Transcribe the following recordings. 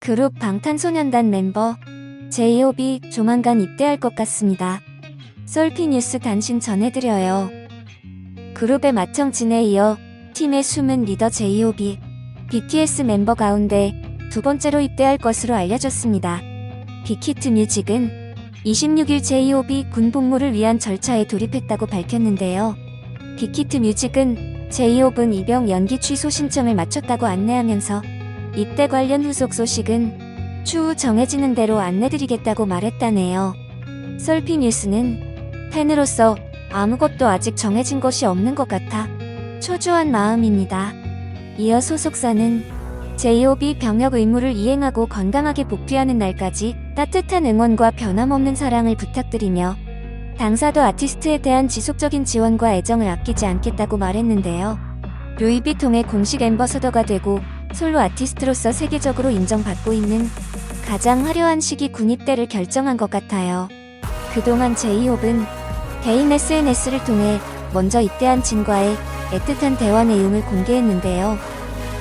그룹 방탄소년단 멤버 제이홉이 조만간 입대할 것 같습니다. 솔피 뉴스 단신 전해드려요. 그룹의 마청진에 이어 팀의 숨은 리더 제이홉이 BTS 멤버 가운데 두 번째로 입대할 것으로 알려졌습니다. 빅히트 뮤직은 26일 제이홉이 군 복무를 위한 절차에 돌입했다고 밝혔는데요. 빅히트 뮤직은 제이홉은 입영 연기 취소 신청을 마쳤다고 안내하면서 입대 관련 후속 소식은 추후 정해지는 대로 안내드리겠다고 말했다네요. 솔피 뉴스는 팬으로서 아무것도 아직 정해진 것이 없는 것 같아 초조한 마음입니다. 이어 소속사는 제이홉이 병역 의무를 이행하고 건강하게 복귀하는 날까지 따뜻한 응원과 변함없는 사랑을 부탁드리며 당사도 아티스트에 대한 지속적인 지원과 애정을 아끼지 않겠다고 말했는데요. 루이비통의 공식 앰버서더가 되고 솔로 아티스트로서 세계적으로 인정받고 있는 가장 화려한 시기 군입대를 결정한 것 같아요. 그동안 제이홉은 개인 SNS를 통해 먼저 입대한 진과의 애틋한 대화 내용을 공개했는데요.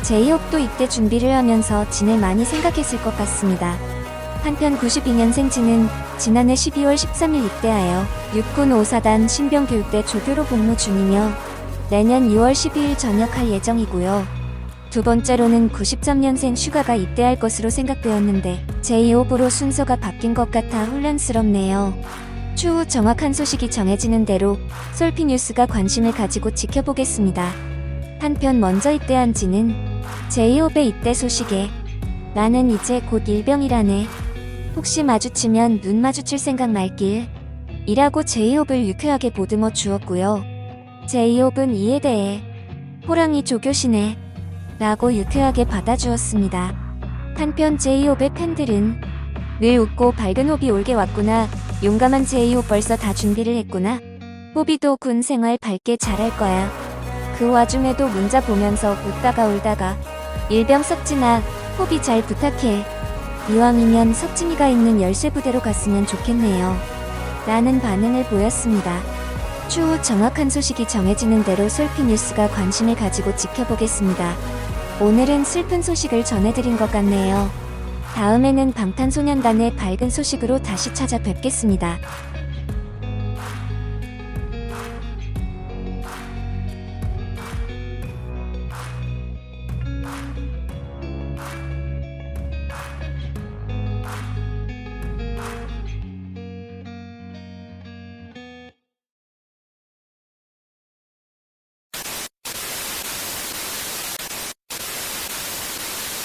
제이홉도 입대 준비를 하면서 진을 많이 생각했을 것 같습니다. 한편 92년생 진은 지난해 12월 13일 입대하여 육군 5사단 신병교육대 조교로 복무 중이며 내년 2월 12일 전역할 예정이고요. 두 번째로는 93년생 슈가가 입대할 것으로 생각되었는데 제2호부로 순서가 바뀐 것 같아 혼란스럽네요. 추후 정확한 소식이 정해지는 대로 솔피 뉴스가 관심을 가지고 지켜보겠습니다. 한편 먼저 입대한 지는 제2호배 입대 소식에 나는 이제 곧 일병이라네. 혹시 마주치면 눈 마주칠 생각 말길. 이라고 제이홉을 유쾌하게 보듬어 주었고요. 제이홉은 이에 대해 호랑이 조교시네. 라고 유쾌하게 받아주었습니다. 한편 제이홉의 팬들은 늘 웃고 밝은 호비 올게 왔구나. 용감한 제이홉 벌써 다 준비를 했구나. 호비도 군 생활 밝게 잘할 거야. 그 와중에도 문자 보면서 웃다가 울다가 일병 석진아 호비 잘 부탁해. 이왕이면 석진이가 있는 열쇠 부대로 갔으면 좋겠네요. 라는 반응을 보였습니다. 추후 정확한 소식이 정해지는 대로 솔피 뉴스가 관심을 가지고 지켜보겠습니다. 오늘은 슬픈 소식을 전해드린 것 같네요. 다음에는 방탄소년단의 밝은 소식으로 다시 찾아뵙겠습니다.